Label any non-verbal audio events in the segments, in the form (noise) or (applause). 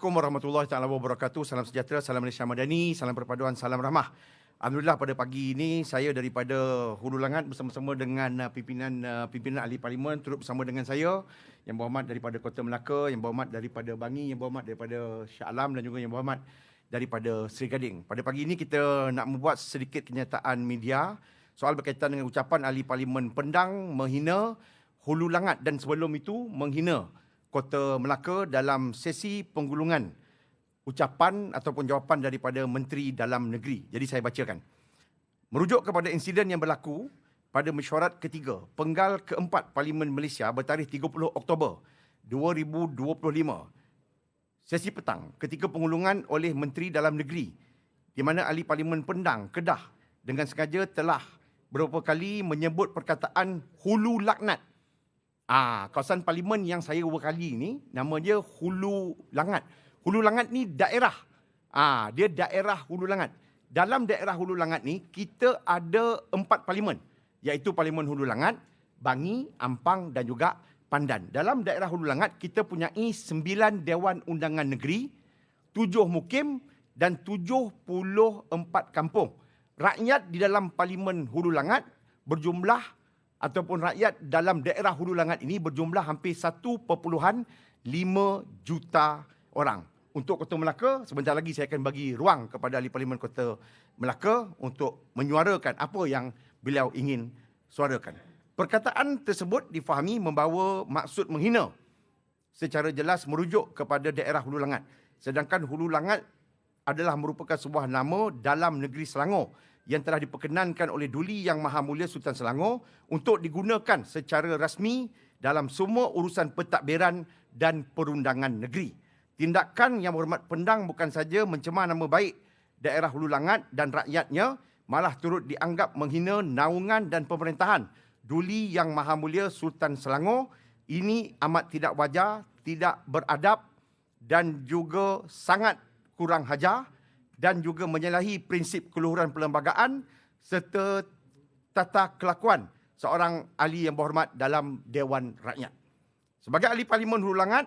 Assalamualaikum warahmatullahi taala wabarakatuh. Salam sejahtera, salam Malaysia Madani, salam perpaduan, salam rahmah. Alhamdulillah pada pagi ini saya daripada Hulu Langat bersama-sama dengan uh, pimpinan uh, pimpinan ahli parlimen turut bersama dengan saya yang berhormat daripada Kota Melaka, yang berhormat daripada Bangi, yang berhormat daripada Shah Alam dan juga yang berhormat daripada Seri Gading. Pada pagi ini kita nak membuat sedikit kenyataan media soal berkaitan dengan ucapan ahli parlimen Pendang menghina Hulu Langat dan sebelum itu menghina Kota Melaka dalam sesi penggulungan ucapan ataupun jawapan daripada Menteri Dalam Negeri. Jadi saya bacakan. Merujuk kepada insiden yang berlaku pada mesyuarat ketiga penggal keempat Parlimen Malaysia bertarikh 30 Oktober 2025 sesi petang ketika pengulungan oleh Menteri Dalam Negeri di mana ahli Parlimen Pendang Kedah dengan sengaja telah beberapa kali menyebut perkataan hulu laknat Ah, kawasan parlimen yang saya berkali ni nama dia Hulu Langat. Hulu Langat ni daerah. Ah, dia daerah Hulu Langat. Dalam daerah Hulu Langat ni kita ada empat parlimen iaitu Parlimen Hulu Langat, Bangi, Ampang dan juga Pandan. Dalam daerah Hulu Langat kita punyai sembilan dewan undangan negeri, tujuh mukim dan tujuh puluh empat kampung. Rakyat di dalam Parlimen Hulu Langat berjumlah ataupun rakyat dalam daerah Hulu Langat ini berjumlah hampir 1.5 juta orang. Untuk Kota Melaka, sebentar lagi saya akan bagi ruang kepada ahli parlimen Kota Melaka untuk menyuarakan apa yang beliau ingin suarakan. Perkataan tersebut difahami membawa maksud menghina secara jelas merujuk kepada daerah Hulu Langat. Sedangkan Hulu Langat adalah merupakan sebuah nama dalam negeri Selangor yang telah diperkenankan oleh Duli Yang Maha Mulia Sultan Selangor untuk digunakan secara rasmi dalam semua urusan pentadbiran dan perundangan negeri. Tindakan yang berhormat pendang bukan saja mencemar nama baik daerah Hulu Langat dan rakyatnya, malah turut dianggap menghina naungan dan pemerintahan Duli Yang Maha Mulia Sultan Selangor. Ini amat tidak wajar, tidak beradab dan juga sangat kurang hajar dan juga menyalahi prinsip keluhuran perlembagaan serta tata kelakuan seorang ahli yang berhormat dalam Dewan Rakyat. Sebagai ahli Parlimen Hulu Langat,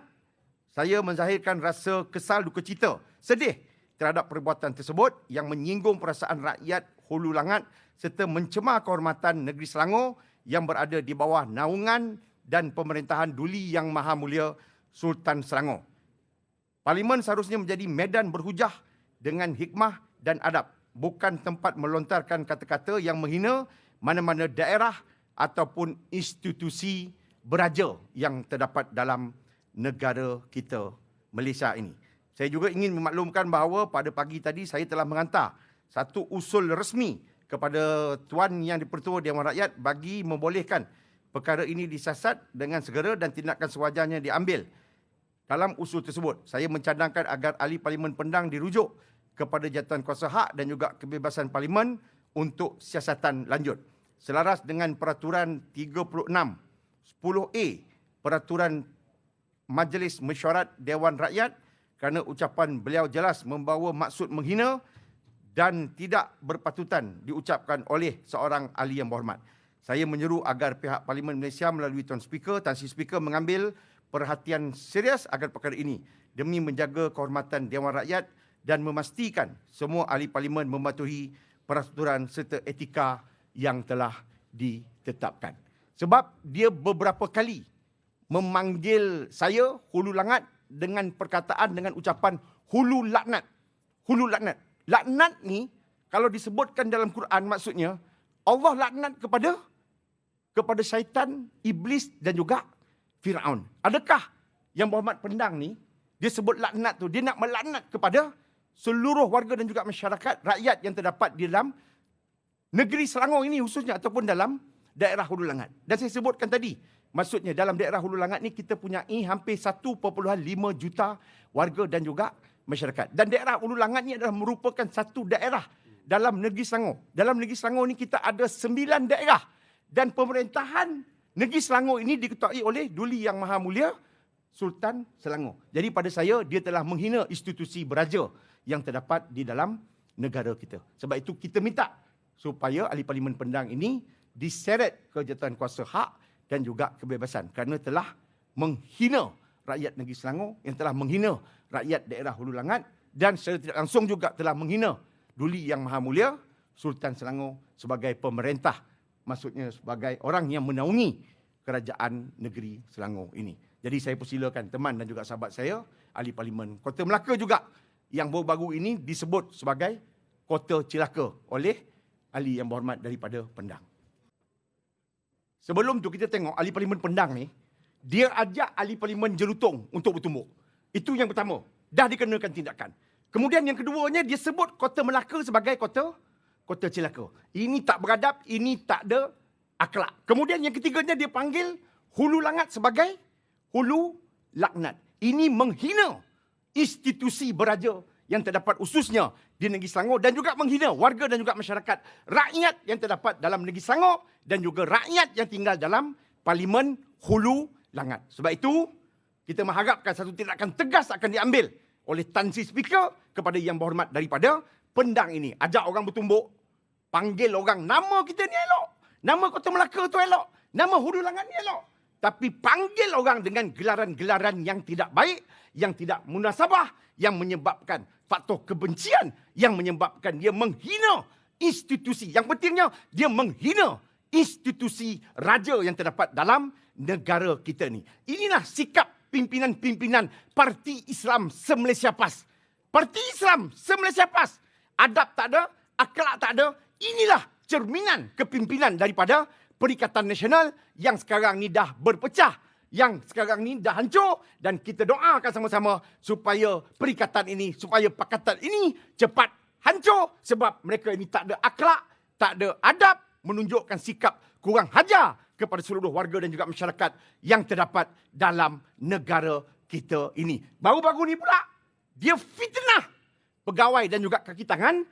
saya menzahirkan rasa kesal duka cita, sedih terhadap perbuatan tersebut yang menyinggung perasaan rakyat Hulu Langat serta mencemar kehormatan negeri Selangor yang berada di bawah naungan dan pemerintahan Duli Yang Maha Mulia Sultan Selangor. Parlimen seharusnya menjadi medan berhujah dengan hikmah dan adab, bukan tempat melontarkan kata-kata yang menghina mana-mana daerah ataupun institusi beraja yang terdapat dalam negara kita Malaysia ini. Saya juga ingin memaklumkan bahawa pada pagi tadi saya telah mengantar satu usul resmi kepada Tuan Yang Dipertua Dewan Rakyat bagi membolehkan perkara ini disiasat dengan segera dan tindakan sewajarnya diambil. Dalam usul tersebut, saya mencadangkan agar ahli parlimen pendang dirujuk kepada jatuhan kuasa hak dan juga kebebasan parlimen untuk siasatan lanjut. Selaras dengan peraturan 36 10A peraturan Majlis Mesyuarat Dewan Rakyat kerana ucapan beliau jelas membawa maksud menghina dan tidak berpatutan diucapkan oleh seorang ahli yang berhormat. Saya menyeru agar pihak Parlimen Malaysia melalui Tuan Speaker, Tan Sri Speaker mengambil perhatian serius agar perkara ini demi menjaga kehormatan Dewan Rakyat dan memastikan semua ahli parlimen mematuhi peraturan serta etika yang telah ditetapkan. Sebab dia beberapa kali memanggil saya hulu langat dengan perkataan dengan ucapan hulu laknat. Hulu laknat. Laknat ni kalau disebutkan dalam Quran maksudnya Allah laknat kepada kepada syaitan, iblis dan juga Firaun. Adakah yang Muhammad pendang ni dia sebut laknat tu dia nak melaknat kepada seluruh warga dan juga masyarakat rakyat yang terdapat di dalam negeri Selangor ini khususnya ataupun dalam daerah Hulu Langat. Dan saya sebutkan tadi, maksudnya dalam daerah Hulu Langat ni kita punya hampir 1.5 juta warga dan juga masyarakat. Dan daerah Hulu Langat ni adalah merupakan satu daerah dalam negeri Selangor. Dalam negeri Selangor ni kita ada sembilan daerah dan pemerintahan negeri Selangor ini diketuai oleh Duli Yang Maha Mulia Sultan Selangor. Jadi pada saya dia telah menghina institusi beraja yang terdapat di dalam negara kita. Sebab itu kita minta supaya ahli parlimen pendang ini diseret ke jatuhan kuasa hak dan juga kebebasan kerana telah menghina rakyat negeri Selangor yang telah menghina rakyat daerah Hulu Langat dan secara tidak langsung juga telah menghina Duli Yang Maha Mulia Sultan Selangor sebagai pemerintah maksudnya sebagai orang yang menaungi kerajaan negeri Selangor ini. Jadi saya persilakan teman dan juga sahabat saya ahli parlimen Kota Melaka juga yang baru-baru ini disebut sebagai Kota Cilaka oleh ahli yang berhormat daripada Pendang. Sebelum tu kita tengok ahli parlimen Pendang ni dia ajak ahli parlimen Jelutong untuk bertumbuk. Itu yang pertama. Dah dikenakan tindakan. Kemudian yang keduanya dia sebut Kota Melaka sebagai kota kota Cilaka. Ini tak beradab, ini tak ada akhlak. Kemudian yang ketiganya dia panggil Hulu Langat sebagai Hulu Laknat. Ini menghina institusi beraja yang terdapat khususnya di negeri Selangor dan juga menghina warga dan juga masyarakat rakyat yang terdapat dalam negeri Selangor dan juga rakyat yang tinggal dalam Parlimen Hulu Langat. Sebab itu kita mengharapkan satu tindakan tegas akan diambil oleh Tan Sri Speaker kepada yang berhormat daripada pendang ini. Ajak orang bertumbuk. Panggil orang. Nama kita ni elok. Nama Kota Melaka tu elok. Nama Hulu Langat ni elok. Tapi panggil orang dengan gelaran-gelaran yang tidak baik. Yang tidak munasabah. Yang menyebabkan faktor kebencian. Yang menyebabkan dia menghina institusi. Yang pentingnya dia menghina institusi raja yang terdapat dalam negara kita ni. Inilah sikap pimpinan-pimpinan Parti Islam se-Malaysia PAS. Parti Islam se-Malaysia PAS adab tak ada, akhlak tak ada. Inilah cerminan kepimpinan daripada Perikatan Nasional yang sekarang ni dah berpecah. Yang sekarang ni dah hancur dan kita doakan sama-sama supaya perikatan ini, supaya pakatan ini cepat hancur sebab mereka ini tak ada akhlak, tak ada adab, menunjukkan sikap kurang hajar kepada seluruh warga dan juga masyarakat yang terdapat dalam negara kita ini. Baru-baru ni pula, dia fitnah pegawai dan juga kaki tangan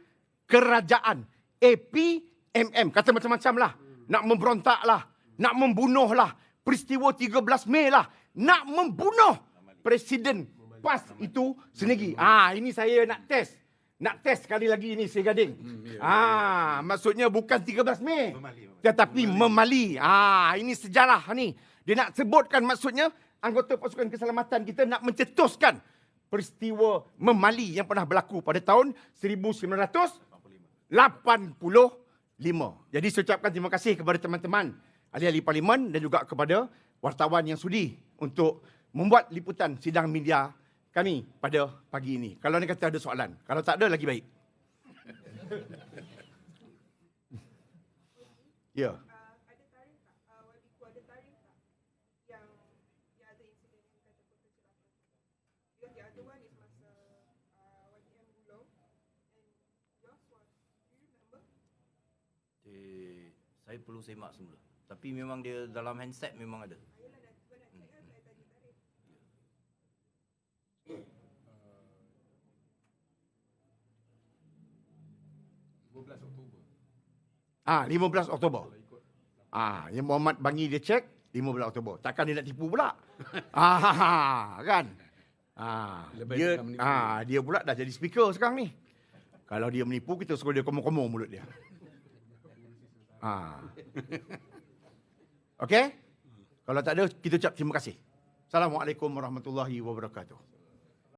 kerajaan. APMM kata macam-macam lah. Nak memberontak lah. Nak membunuh lah. Peristiwa 13 Mei lah. Nak membunuh presiden PAS itu sendiri. Ah ini saya nak test. Nak test sekali lagi ini saya gading. Ah maksudnya bukan 13 Mei. Tetapi memali. Ah ini sejarah ni. Dia nak sebutkan maksudnya anggota pasukan keselamatan kita nak mencetuskan peristiwa memali yang pernah berlaku pada tahun 1985. Jadi saya ucapkan terima kasih kepada teman-teman ahli-ahli parlimen dan juga kepada wartawan yang sudi untuk membuat liputan sidang media kami pada pagi ini. Kalau anda kata ada soalan, kalau tak ada lagi baik. (laughs) ya. Saya perlu semak semula. Tapi memang dia dalam handset memang ada. Ah, 15 Oktober. Ah, yang Muhammad Bangi dia cek 15 Oktober. Takkan dia nak tipu pula. (laughs) ah, (laughs) kan? Ah, dia ah, dia pula dah jadi speaker sekarang ni. Kalau dia menipu kita suruh dia komo-komo mulut dia. Ha. Okey? Kalau tak ada, kita ucap terima kasih. Assalamualaikum warahmatullahi wabarakatuh.